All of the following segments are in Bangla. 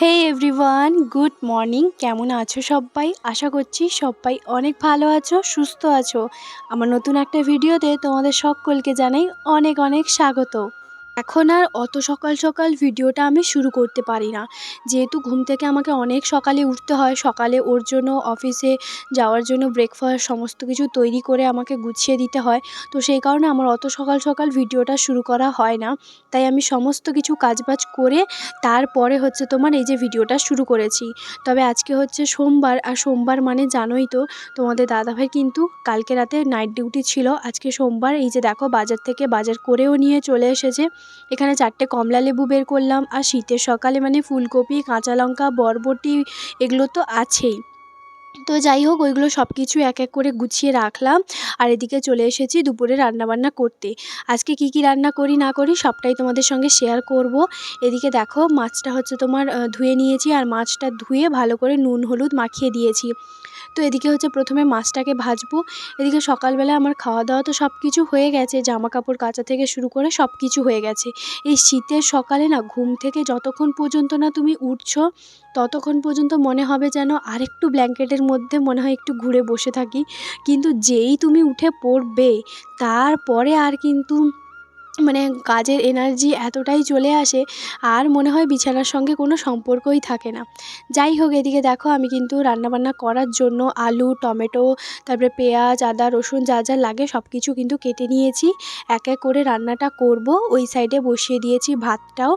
হে এভরিওয়ান গুড মর্নিং কেমন আছো সবাই? আশা করছি সবাই অনেক ভালো আছো, সুস্থ আছো। আমার নতুন একটা ভিডিওতে তোমাদের সকলকে জানাই অনেক অনেক স্বাগত। এখন আর অত সকাল সকাল ভিডিওটা আমি শুরু করতে পারি না। যেহেতু ঘুম থেকে আমাকে অনেক সকালে উঠতে হয়, সকালে ওর জন্য অফিসে যাওয়ার জন্য ব্রেকফাস্ট সমস্ত কিছু তৈরি করে আমাকে গুছিয়ে দিতে হয়। তো সেই কারণে আমার অত সকাল সকাল ভিডিওটা শুরু করা হয় না। তাই আমি সমস্ত কিছু কাজবাজ করে তারপরে হচ্ছে তোমার এই যে ভিডিওটা শুরু করেছি। তবে আজকে হচ্ছে সোমবার, আর সোমবার মানে জানোই তো, তোমাদের দাদাভাই কিন্তু কালকে রাতে নাইট ডিউটি ছিল। আজকে সোমবার এই যে দেখো বাজার থেকে বাজার করেও নিয়ে চলে এসেছে। এখানে চারটে কমলা লেবু বের করলাম, আর শীতের সকালে মানে ফুলকপি, কাঁচা লঙ্কা, বরবটি এগুলো তো আছেই। তো যাই হোক, ওইগুলো সব কিছু এক এক করে গুছিয়ে রাখলাম, আর এদিকে চলে এসেছি দুপুরে রান্নাবান্না করতে। আজকে কি কি রান্না করি, না করি, সবটাই তোমাদের সঙ্গে শেয়ার করব। এদিকে দেখো, মাছটা হচ্ছে তোমার ধুয়ে নিয়েছি, আর মাছটা ধুয়ে ভালো করে নুন, হলুদ মাখিয়ে দিয়েছি। তো এদিকে হচ্ছে প্রথমে মাছটাকে ভাজবো। এদিকে সকালবেলা আমার খাওয়া দাওয়া তো সব কিছু হয়ে গেছে জামা কাপড় কাচা থেকে শুরু করে সব কিছু হয়ে গেছে। এই শীতের সকালে না ঘুম থেকে যতক্ষণ পর্যন্ত না তুমি উঠছো, ততক্ষণ পর্যন্ত মনে হবে যেন আরেকটু ব্ল্যাঙ্কেটের মধ্যে মনে হয় একটু ঘুরে বসে থাকি। কিন্তু যেই তুমি উঠে পড়বে, তারপরে আর কিন্তু মানে কাজের এনার্জি এতটাই চলে আসে, আর মনে হয় বিছানার সঙ্গে কোনো সম্পর্কই থাকে না। যাই হোক, এদিকে দেখো, আমি কিন্তু রান্নাবান্না করার জন্য আলু, টমেটো, তারপরে পেঁয়াজ, আদা, রসুন যা যা লাগে সব কিছু কিন্তু কেটে নিয়েছি। এক এক করে রান্নাটা করব। ওই সাইডে বসিয়ে দিয়েছি ভাতটাও।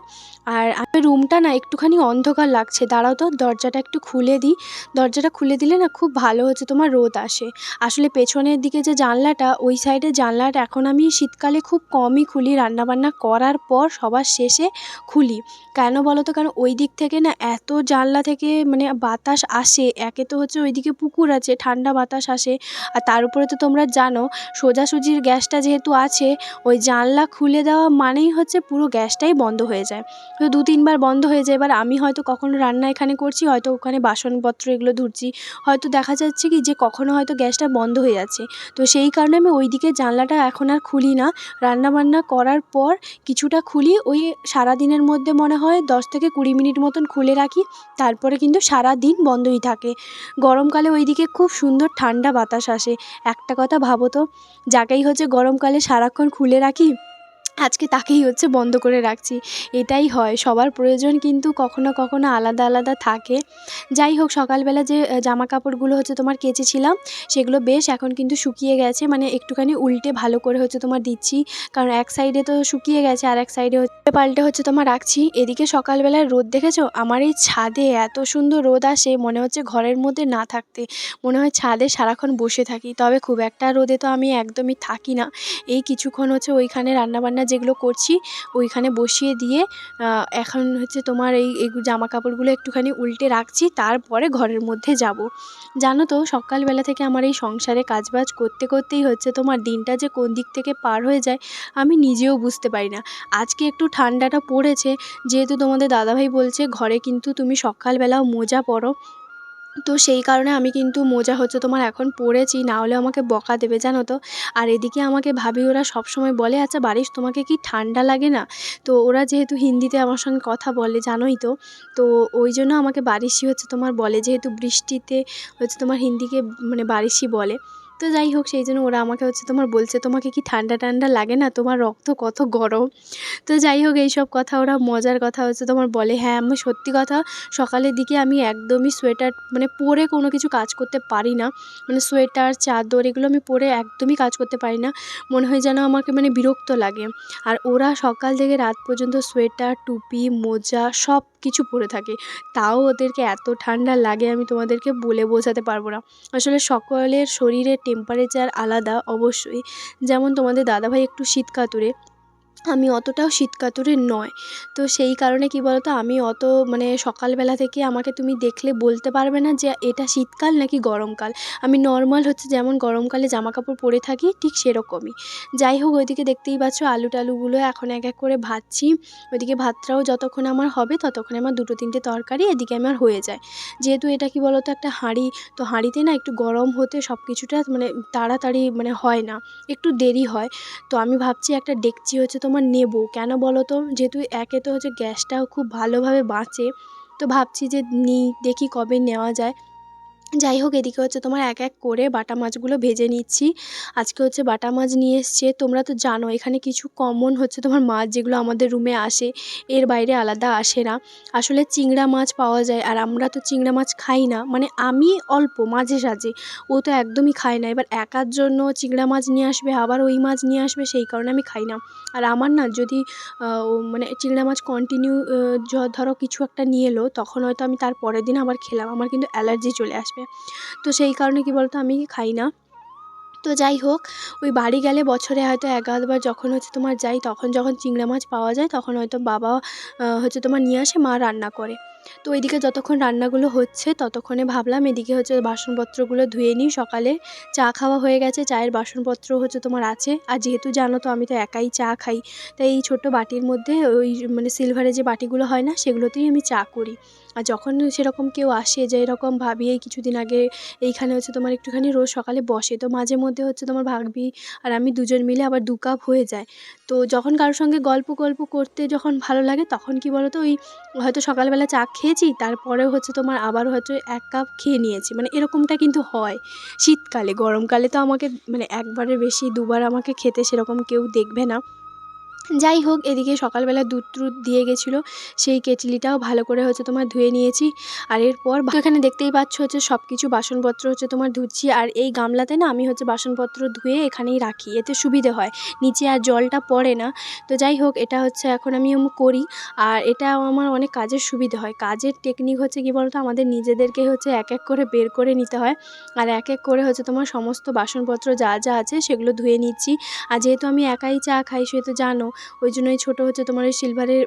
আর আমি রুমটা না একটুখানি অন্ধকার লাগছে। দাঁড়াও তো, দরজাটা একটু খুলে দিই। দরজাটা খুলে দিলে না খুব ভালো হচ্ছে, তোমার রোদ আসে। আসলে পেছনের দিকে যে জানলাটা, ওই সাইডে জানলাটা এখন আমি শীতকালে খুব কমই খুলি। রান্নাবান্না করার পর সবার শেষে খুলি। কেন বলো তো কারণ ওই দিক থেকে না এত জানলা থেকে মানে বাতাস আসে, একে তো হচ্ছে ওইদিকে পুকুর আছে, ঠান্ডা বাতাস আসে। আর তার উপরে তো তোমরা জানো, সোজাসুজির গ্যাসটা যেহেতু আছে, ওই জানলা খুলে দেওয়া মানেই হচ্ছে পুরো গ্যাসটাই বন্ধ হয়ে যায়। তো দু তিনবার বন্ধ হয়ে যায়। এবার আমি হয়তো কখনো রান্না এখানে করছি, হয়তো ওখানে বাসনপত্র এগুলো ধুচ্ছি। হয়তো দেখা যাচ্ছে কি যে কখনো হয়তো গ্যাসটা বন্ধ হয়ে যাচ্ছে। তো সেই কারণে আমি ওই দিকে জানলাটা এখন আর খুলি না। রান্নাবান্না করার পর কিছুটা খুলি ওই সারা দিনের মধ্যে মনে হয় দশ থেকে কুড়ি মিনিট মতন খুলে রাখি, তারপরে কিন্তু সারা দিন বন্ধই থাকে। গরমকালে ওইদিকে খুব সুন্দর ঠান্ডা বাতাস আসে, একটা কথা ভাবো তো, যাকেই হচ্ছে গরমকালে সারাক্ষণ খুলে রাখি আজকে তাকেই হচ্ছে বন্ধ করে রাখছি। এটাই হয়। সবার প্রয়োজন কিন্তু কখনো কখনো আলাদা আলাদা থাকে। যাই হোক, সকালবেলা যে জামা কাপড়গুলো হচ্ছে তোমার কেচেছিলাম, সেগুলো বেশ এখন কিন্তু শুকিয়ে গেছে। মানে একটুখানি উল্টে ভালো করে হচ্ছে তোমার দিচ্ছি। কারণ এক সাইডে তো শুকিয়ে গেছে, আর এক সাইডে হচ্ছে পাল্টে হচ্ছে তোমার রাখছি। এদিকে সকালবেলায় রোদ দেখেছ? আমার এই ছাদে এত সুন্দর রোদ আসে, মনে হচ্ছে ঘরের মধ্যে না থাকতে। মনে হয় ছাদে সারাক্ষণ বসে থাকি। তবে খুব একটা রোদে তো আমি একদমই থাকি না। এই কিছুক্ষণ হচ্ছে ওইখানে রান্নাবান্না যেগুলো করছি, ওইখানে বসিয়ে দিয়ে এখন হচ্ছে তোমার এই এই জামা কাপড়গুলো একটুখানি উল্টে রাখছি, তারপরে ঘরের মধ্যে যাব। জানো তো, সকালবেলা থেকে আমার এই সংসারে কাজবাজ করতে করতেই হচ্ছে তোমার দিনটা যে কোন দিক থেকে পার হয়ে যায়, আমি নিজেও বুঝতে পারি না। আজকে একটু ঠান্ডাটা পড়েছে, যেহেতু তোমাদের দাদাভাই বলছে, ঘরে কিন্তু তুমি সকালবেলাও মোজা পরো তো সেই কারণে আমি কিন্তু মজা হচ্ছে তোমার এখন পড়েছি না হলে আমাকে বকা দেবে, জানো তো। আর এদিকে আমাকে ভাবি, ওরা সবসময় বলে আচ্ছা বারিশ, তোমাকে কি ঠান্ডা লাগে না? তো ওরা যেহেতু হিন্দিতে আমার সঙ্গে কথা বলে, জানোই তো। তো ওই জন্য আমাকে বারিশি হচ্ছে তোমার বলে, যেহেতু বৃষ্টিতে হচ্ছে তোমার হিন্দিকে মানে বারিশি বলে। তো যাই হোক, সেই জন্য ওরা আমাকে হচ্ছে তোমার বলছে, তোমাকে কি ঠান্ডা ঠান্ডা লাগে না? তোমার রক্ত কত গরম? তো যাই হোক, এইসব কথা ওরা মজার কথা হচ্ছে তোমার বলে। হ্যাঁ আমি সত্যি কথা সকালের দিকে আমি একদমই সোয়েটার মানে পরে কোনো কিছু কাজ করতে পারি না। মানে সোয়েটার, চাদর এগুলো আমি পরে একদমই কাজ করতে পারি না। মনে হয় যেন আমাকে মানে বিরক্ত লাগে। আর ওরা সকাল থেকে রাত পর্যন্ত সোয়েটার, টুপি, মোজা সব কিছু পরে থাকে। তাও ওদেরকে এত ঠান্ডা লাগে আমি তোমাদেরকে বলে বোঝাতে পারব না। আসলে সকলের শরীরের টেম্পারেচার আলাদা অবশ্যই। যেমন তোমাদের দাদাভাই একটু শীত কাতুরে আমি অতটাও শীতকাতুরে নয়। তো সেই কারণে কী বলো তো আমি অত মানে সকালবেলা থেকে আমাকে তুমি দেখলে বলতে পারবে না যে এটা শীতকাল নাকি গরমকাল। আমি নর্মাল হচ্ছে যেমন গরমকালে জামা কাপড় পরে থাকি, ঠিক সেরকমই। যাই হোক, ওইদিকে দেখতেই পাচ্ছ আলু টালুগুলো এখন এক এক করে ভাজছি। ওইদিকে ভাতটাও যতক্ষণ আমার হবে ততক্ষণে আমার দুটো তিনটে তরকারি এদিকে আমার হয়ে যায়। যেহেতু এটা কি বলো তো একটা হাঁড়ি, তো হাঁড়িতে না একটু গরম হতে সব কিছুটা মানে তাড়াতাড়ি মানে হয় না, একটু দেরি হয়। তো আমি ভাবছি একটা ডেকচি হচ্ছে তোমার নেব? কেন বলো তো? যেহেতু একে তো হচ্ছে গ্যাসটাও খুব ভালোভাবে বাঁচে। তো ভাবছি যে নিই দেখি কবে নেওয়া যায়। যাই হোক, এদিকে হচ্ছে তোমার এক এক করে বাটা মাছগুলো ভেজে নিচ্ছি। আজকে হচ্ছে বাটা মাছ নিয়ে এসছে। তোমরা তো জানো, এখানে কিছু কমন হচ্ছে তোমার মাছ যেগুলো আমাদের রুমে আসে। এর বাইরে আলাদা আসে না। আসলে চিংড়া মাছ পাওয়া যায় আর আমরা তো চিংড়া মাছ খাই না। মানে আমি অল্প, মাঝে সাঝে। ও তো একদমই খায় না। এবার একার জন্য চিংড়া মাছ নিয়ে আসবে, আবার ওই মাছ নিয়ে আসবে, সেই কারণে আমি খাই না। আর আমার না যদি মানে চিংড়া মাছ কন্টিনিউ ধরো কিছু একটা নিয়ে এলো, তখন হয়তো আমি তার পরের দিন আবার খেলাম। আমার কিন্তু অ্যালার্জি চলে আসবে। তো সেই কারণে কী বলতো আমি খাই না। তো যাই হোক, ওই বাড়ি গেলে বছরে হয়তো এক আধবার যখন হচ্ছে তোমার যাই, তখন যখন চিংড়া মাছ পাওয়া যায়, তখন হয়তো বাবা হচ্ছে তোমার নিয়ে আসে, মা রান্না করে। তো ওইদিকে যতক্ষণ রান্নাগুলো হচ্ছে, ততক্ষণে ভাবলাম এদিকে হচ্ছে বাসনপত্রগুলো ধুয়ে নিই সকালে। চা খাওয়া হয়ে গেছে, চায়ের বাসনপত্র হচ্ছে তোমার আছে। আর যেহেতু জানো তো আমি তো একাই চা খাই, তাই এই ছোট্ট বাটির মধ্যে ওই মানে সিলভারের যে বাটিগুলো হয় না, সেগুলোতেই আমি চা করি। আর যখন সেরকম কেউ আসে যে এরকম ভাবি, এই কিছুদিন আগে এইখানে হচ্ছে তোমার একটুখানি রোজ সকালে বসে, তো মাঝে মধ্যে হচ্ছে তোমার ভাবি আর আমি দুজন মিলে আবার দু কাপ হয়ে যায়। তো যখন কারোর সঙ্গে গল্প গল্প করতে যখন ভালো লাগে, তখন কি বলো তো ওই হয়তো সকালবেলা চা খেয়েছি, তারপরেও হচ্ছে তোমার আবার হয়তো এক কাপ খেয়ে নিয়েছি। মানে এরকমটা কিন্তু হয় শীতকালে, গরমকালে তো আমাকে মানে একবারের বেশি, দুবার আমাকে খেতে সেরকম কেউ দেখবে না। যাই হোক, এদিকে সকালবেলা দুধ টুধ দিয়ে গেছিল। সেই কেটলিটাও ভালো করে হচ্ছে তোমার ধুয়ে নিয়েছি। আর এরপর এখানে দেখতেই পাচ্ছ হচ্ছে সব কিছু বাসনপত্র হচ্ছে তোমার ধুচ্ছি। আর এই গামলাতে না আমি হচ্ছে বাসনপত্র ধুয়ে এখানেই রাখি। এতে সুবিধে হয়। নিচে আর জলটা পড়ে না। তো যাই হোক, এটা হচ্ছে এখন আমি করি। আর এটা আমার অনেক কাজের সুবিধে হয়। কাজের টেকনিক হচ্ছে কী বলতো? আমাদের নিজেদেরকে হচ্ছে এক এক করে বের করে নিতে হয়। আর এক এক করে হচ্ছে তোমার সমস্ত বাসনপত্র যা যা আছে সেগুলো ধুয়ে নিচ্ছি। আর যেহেতু আমি একাই চা খাই, সে তো জানো ওই জন্য ওই ছোটো হচ্ছে তোমার ওই সিলভারের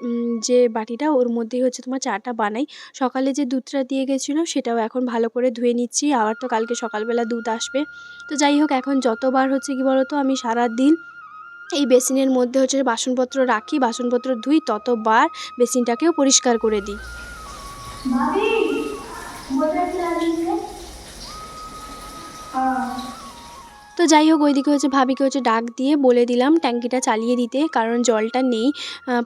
যে বাটিটা, ওর মধ্যেই হচ্ছে তোমার চাটা বানাই। সকালে যে দুধটা দিয়ে গেছিল, সেটাও এখন ভালো করে ধুয়ে নিচ্ছি। আবার তো কালকে সকালবেলা দুধ আসবে। তো যাই হোক, এখন যতবার হচ্ছে কি বলতো, আমি সারা দিন এই বেসিনের মধ্যে হচ্ছে বাসনপত্র রাখি, বাসনপত্র ধুই, ততবার বেসিনটাকেও পরিষ্কার করে দিই। তো যাই হোক, ওইদিকে হচ্ছে ভাবিকে হচ্ছে ডাক দিয়ে বলে দিলাম ট্যাঙ্কিটা চালিয়ে দিতে, কারণ জলটা নেই।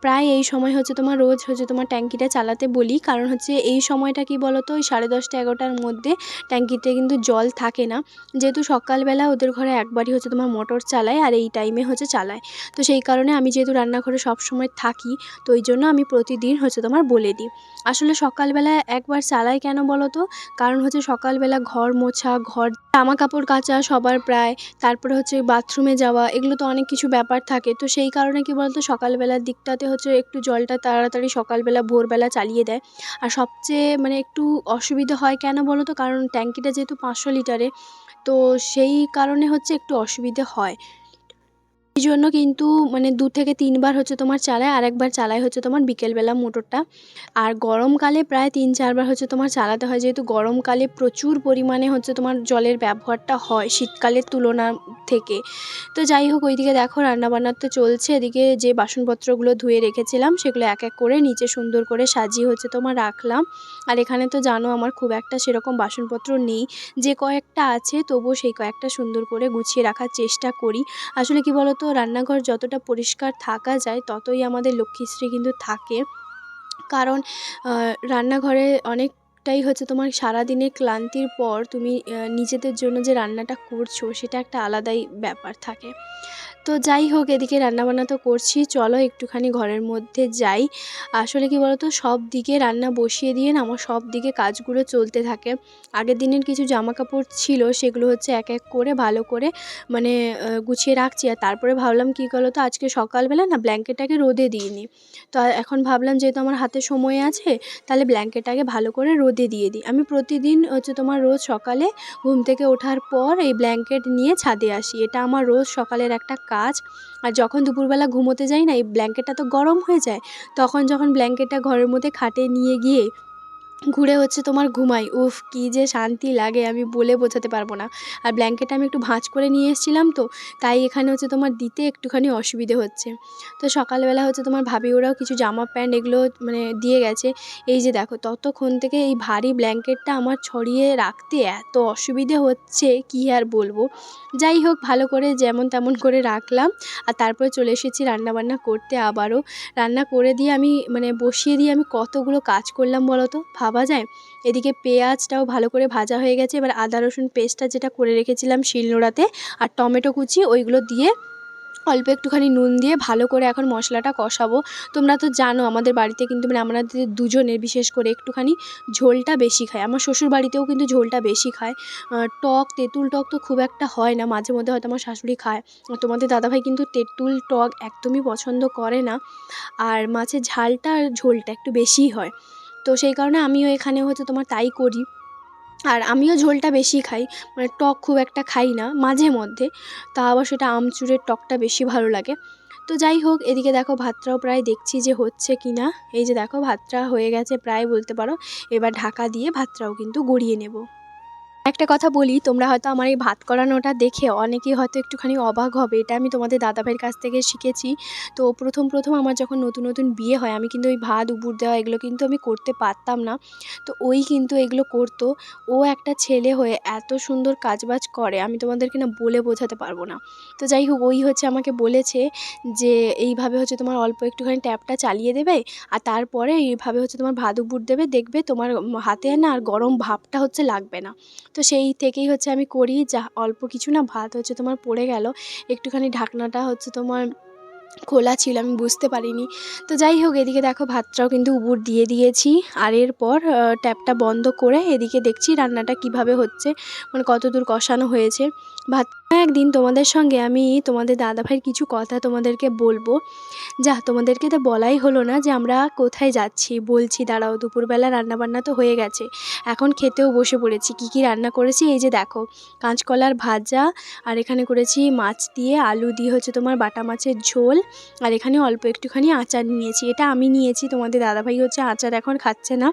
প্রায় এই সময় হচ্ছে তোমার, রোজ হচ্ছে তোমার ট্যাঙ্কিটা চালাতে বলি, কারণ হচ্ছে এই সময়টা কি বলো তো ওই সাড়ে দশটা এগারোটার মধ্যে ট্যাঙ্কিতে কিন্তু জল থাকে না। যেহেতু সকালবেলা ওদের ঘরে একবারই হচ্ছে তোমার মোটর চালায়, আর এই টাইমে হচ্ছে চালায়। তো সেই কারণে আমি যেহেতু রান্নাঘরে সব সময় থাকি, তো ওই জন্য আমি প্রতিদিন হচ্ছে তোমার বলে দিই। আসলে সকালবেলা একবার চালাই কেন বলো তো কারণ হচ্ছে সকালবেলা ঘর মোছা, ঘর জামা কাপড় কাচা সবার প্রায় তারপরে হচ্ছে বাথরুমে যাওয়া, এগুলো তো অনেক কিছু ব্যাপার থাকে। তো সেই কারণে কী বলতো, সকালবেলার দিকটাতে হচ্ছে একটু জলটা তাড়াতাড়ি সকালবেলা, ভোরবেলা চালিয়ে দেয়। আর সবচেয়ে মানে একটু অসুবিধা হয় কেন বলো তো? কারণ ট্যাঙ্কিটা যেহেতু পাঁচশো লিটারে তো সেই কারণে হচ্ছে একটু অসুবিধে হয়। এই জন্য কিন্তু মানে দু থেকে তিনবার হচ্ছে তোমার চালায় আর একবার চালায় হচ্ছে তোমার বিকেলবেলা মোটরটা। আর গরমকালে প্রায় তিন, চারবার হচ্ছে তোমার চালাতে হয়, যেহেতু গরমকালে প্রচুর পরিমাণে হচ্ছে তোমার জলের ব্যবহারটা হয় শীতকালের তুলনা থেকে। তো যাই হোক, ওইদিকে দেখো রান্নাবান্নার তো চলছে, এদিকে যে বাসনপত্রগুলো ধুয়ে রেখেছিলাম সেগুলো এক এক করে নিচে সুন্দর করে সাজিয়ে হচ্ছে তোমার রাখলাম। আর এখানে তো জানো আমার খুব একটা সেরকম বাসনপত্র নেই, যে কয়েকটা আছে তবুও সেই কয়েকটা সুন্দর করে গুছিয়ে রাখার চেষ্টা করি। আসলে কি বলো তো রান্নাঘর যতটা পরিষ্কার থাকা যায়, ততই আমাদের লক্ষ্মীশ্রী কিন্তু থাকে। কারণ রান্নাঘরে অনেক টাই হচ্ছে তোমার সারাদিনের ক্লান্তির পর তুমি নিজেদের জন্য যে রান্নাটা করছ, সেটা একটা আলাদাই ব্যাপার থাকে। তো যাই হোক, এদিকে রান্নাবান্না তো করছি। চলো একটুখানি ঘরের মধ্যে যাই। আসলে কি বলতো, সব দিকে রান্না বসিয়ে দিয়ে না আমার সব দিকে কাজগুলো চলতে থাকে। আগের দিনের কিছু জামা কাপড় ছিল, সেগুলো হচ্ছে এক এক করে ভালো করে মানে গুছিয়ে রাখছি। আর তারপরে ভাবলাম কী তো আজকে সকালবেলা না ব্ল্যাঙ্কেটটাকে রোদে দিইনি। তো এখন ভাবলাম যেহেতু আমার হাতে সময় আছে, তাহলে ব্ল্যাঙ্কেটটাকে ভালো করে রোদে দিয়ে দিই। আমি প্রতিদিন হচ্ছে তোমার রোজ সকালে ঘুম থেকে ওঠার পর এই ব্ল্যাঙ্কেট নিয়ে ছাদে আসি। এটা আমার রোজ সকালের একটা কাজ। আর যখন দুপুরবেলা ঘুমোতে যাই না, এই ব্ল্যাঙ্কেটটা তো গরম হয়ে যায়, তখন যখন ব্ল্যাঙ্কেটটা ঘরের মধ্যে খাটে নিয়ে গিয়ে ঘুরে হচ্ছে তোমার ঘুমাই। উফ, কী যে শান্তি লাগে, আমি বলে বোঝাতে পারব না। আর ব্ল্যাঙ্কেটটা আমি একটু ভাঁজ করে নিয়ে এসেছিলাম তো, তাই এখানে হচ্ছে তোমার দিতে একটুখানি অসুবিধে হচ্ছে। তো সকালবেলা হচ্ছে তোমার ভাবি ওরাও কিছু জামা প্যান্ট এগুলো মানে দিয়ে গেছে। এই যে দেখো, ততক্ষণ থেকে এই ভারী ব্ল্যাঙ্কেটটা আমার ছড়িয়ে রাখতে এত অসুবিধে হচ্ছে, কী আর বলব? যাই হোক, ভালো করে যেমন তেমন করে রাখলাম। আর তারপরে চলে এসেছি রান্নাবান্না করতে আবারও। রান্না করে দিয়ে আমি মানে বসিয়ে দিয়ে আমি কতগুলো কাজ করলাম বলো তো? ভাবা যায়। এদিকে পেঁয়াজটাও ভালো করে ভাজা হয়ে গেছে। এবার আদা, রসুন পেস্টটা যেটা করে রেখেছিলাম শিলনোড়াতে আর টমেটো কুচি, ওইগুলো দিয়ে অল্প একটুখানি নুন দিয়ে ভালো করে এখন মশলাটা কষাবো। তোমরা তো জানো, আমাদের বাড়িতে কিন্তু মানে আমাদের দুজনের বিশেষ করে একটুখানি ঝোলটা বেশি খায়। আমার শ্বশুর বাড়িতেও কিন্তু ঝোলটা বেশি খায়। টক, তেঁতুল টক তো খুব একটা হয় না। মাঝে মধ্যে হয়তো আমার শাশুড়ি খায়। তোমাদের দাদাভাই কিন্তু তেঁতুল টক একদমই পছন্দ করে না। আর মাছের ঝালটা আর ঝোলটা একটু বেশিই হয়। তো সেই কারণে আমিও এখানে হচ্ছে তোমার তাই করি। আর আমিও ঝোলটা বেশি খাই মানে টক খুব একটা খাই না, মাঝে মধ্যে। তা আবার সেটা আমচুরের টকটা বেশি ভালো লাগে। তো যাই হোক, এদিকে দেখো ভাতটাও প্রায় দেখছি যে হচ্ছে কি না। এই যে দেখো ভাতটা হয়ে গেছে প্রায় বলতে পারো। এবার ঢাকা দিয়ে ভাতটাও কিন্তু গড়িয়ে নেব। একটা কথা বলি, তোমরা হয়তো আমার এই ভাত করানোটা দেখে অনেকেই হয়তো একটুখানি অবাক হবে। এটা আমি তোমাদের দাদাভাইয়ের কাছ থেকে শিখেছি। তো প্রথম প্রথম আমার যখন নতুন নতুন বিয়ে হয়, আমি কিন্তু ওই ভাত উপুর দেওয়া এগুলো কিন্তু আমি করতে পারতাম না। তো ওই কিন্তু এগুলো করতো। ও একটা ছেলে হয়ে এত সুন্দর কাজবাজ করে, আমি তোমাদেরকে না বলে বোঝাতে পারব না। তো যাই হোক, ওই হচ্ছে আমাকে বলেছে যে, এইভাবে হচ্ছে তোমার অল্প একটুখানি ট্যাপটা চালিয়ে দেবে, আর তারপরে এইভাবে হচ্ছে তোমার ভাত উপুর দেবে, দেখবে তোমার হাতে না আর গরম ভাবটা হচ্ছে লাগবে না। তো সেই থেকেই হচ্ছে আমি করি, যা অল্প কিছু না, ভাত হচ্ছে তোমার পড়ে গেল। একটুখানি ঢাকনাটা হচ্ছে তোমার খোলা ছিল, আমি বুঝতে পারিনি। তো যাই হোক, এদিকে দেখো ভাতটাও কিন্তু উবুর দিয়ে দিয়েছি। আর এরপর ট্যাপটা বন্ধ করে এদিকে দেখছি রান্নাটা কীভাবে হচ্ছে মানে কতদূর কষানো হয়েছে। ভাত একদিন তোমাদের সঙ্গে আমি তোমাদের দাদাভাইয়ের কিছু কথা তোমাদেরকে বলব। যা, তোমাদেরকে তো বলাই হলো না যে আমরা কোথায় যাচ্ছি। বলছি, দাঁড়াও, দুপুরবেলা রান্নাবান্না তো হয়ে গেছে। এখন খেতেও বসে পড়েছি। কি কি রান্না করেছি? এই যে দেখো, কাঁচকলার ভাজা, আর এখানে করেছি মাছ দিয়ে আলু দিয়ে হচ্ছে তোমার বাটা মাছের ঝোল, আর এখানে অল্প একটুখানি আচার নিয়েছি। এটা আমি নিয়েছি, তোমাদের দাদাভাই হচ্ছে আচার এখন খাচ্ছে না।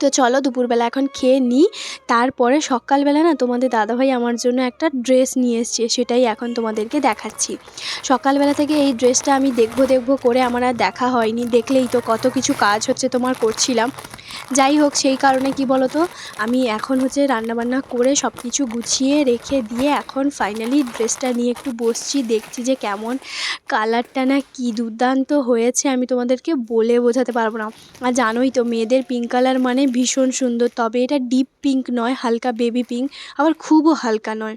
তো চলো দুপুরবেলা এখন খেয়ে নিই। তারপরে সকালবেলা না তোমাদের দাদাভাই আমার জন্য একটা ড্রেস নিয়ে এসছে, সেটাই এখন তোমাদেরকে দেখাচ্ছি। সকালবেলা থেকে এই ড্রেসটা আমি দেখব দেখব করে আমার আর দেখা হয়নি। দেখলেই তো কত কিছু কাজ হচ্ছে তোমার করছিলাম। যাই হোক, সেই কারণে কি বলো তো আমি এখন হচ্ছে রান্নাবান্না করে সব কিছু গুছিয়ে রেখে দিয়ে এখন ফাইনালি ড্রেসটা নিয়ে একটু বসছি, দেখছি যে কেমন কালারটা না কি দুর্দান্ত হয়েছে। আমি তোমাদেরকে বলে বোঝাতে পারব না। আর জানোই তো, মেয়েদের পিঙ্ক কালার মানে ভীষণ সুন্দর তবে এটা ডিপ পিঙ্ক নয় হালকা বেবি পিঙ্ক আবার খুবও হালকা নয়।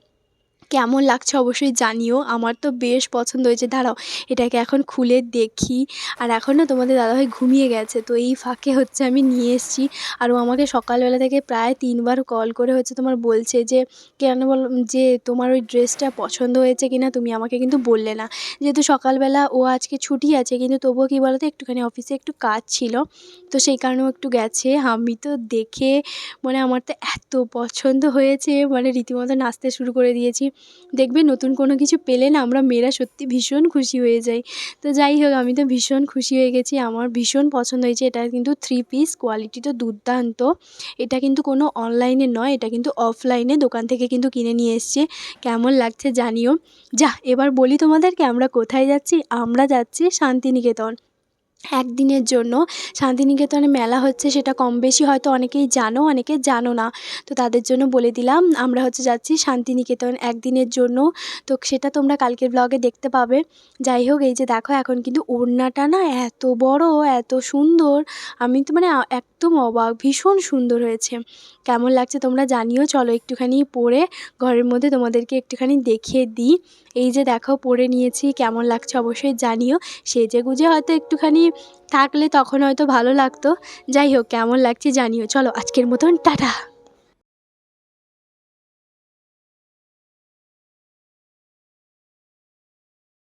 কেমন লাগছে অবশ্যই জানিও। আমার তো বেশ পছন্দ হয়েছে। দাঁড়াও, এটাকে এখন খুলে দেখি। আর এখন না তোমাদের দাদাভাই ঘুমিয়ে গেছে, তো এই ফাঁকে হচ্ছে আমি নিয়ে এসেছি। আর ও আমাকে সকালবেলা থেকে প্রায় তিনবার কল করে হচ্ছে তোমার বলছে যে, কেন বল, যে তোমার ওই ড্রেসটা পছন্দ হয়েছে কি না তুমি আমাকে কিন্তু বললে না। যেহেতু সকালবেলা ও আজকে ছুটি আছে, কিন্তু তবুও কী বলো তো একটুখানি অফিসে একটু কাজ ছিল। তো সেই কারণেও একটু গেছে। আমি তো দেখে মানে আমার তো এত পছন্দ হয়েছে মানে রীতিমতো নাচতে শুরু করে দিয়েছি। দেখবে নতুন কোনো কিছু পেলে না আমরা মেয়েরা সত্যি ভীষণ খুশি হয়ে যাই। তো যাই হোক, আমি তো ভীষণ খুশি হয়ে গেছি। আমার ভীষণ পছন্দ হয়েছে। এটা কিন্তু থ্রি পিস কোয়ালিটি তো দুর্দান্ত। এটা কিন্তু কোনো অনলাইনে নয়, এটা কিন্তু অফলাইনে দোকান থেকে কিন্তু কিনে নিয়ে এসছে। কেমন লাগছে জানিও। যা এবার বলি তোমাদেরকে আমরা কোথায় যাচ্ছি? আমরা যাচ্ছি শান্তিনিকেতন। একদিনের জন্য। শান্তিনিকেতনে মেলা হচ্ছে, সেটা কম বেশি হয়তো অনেকেই জানো, অনেকে জানো না। তো তাদের জন্য বলে দিলাম, আমরা হচ্ছে যাচ্ছি শান্তিনিকেতন একদিনের জন্য। তো সেটা তোমরা কালকের ব্লগে দেখতে পাবে। যাই হোক, এই যে দেখো, এখন কিন্তু ওড়নাটা না এত বড়, এত সুন্দর। আমি তো মানে একদম অবাক, ভীষণ সুন্দর হয়েছে। কেমন লাগছে তোমরা জানিও, চলো একটুখানি পরে, ঘরের মধ্যে তোমাদেরকে একটুখানি দেখিয়ে দিই। এই যে দেখো, পরে নিয়েছি, কেমন লাগছে অবশ্যই জানিও। সেজে গুজে হয়তো একটুখানি থাকলে তখন হয়তো ভালো লাগতো। যাই হোক কেমন লাগছে জানিও। চলো আজকের মতন টাটা।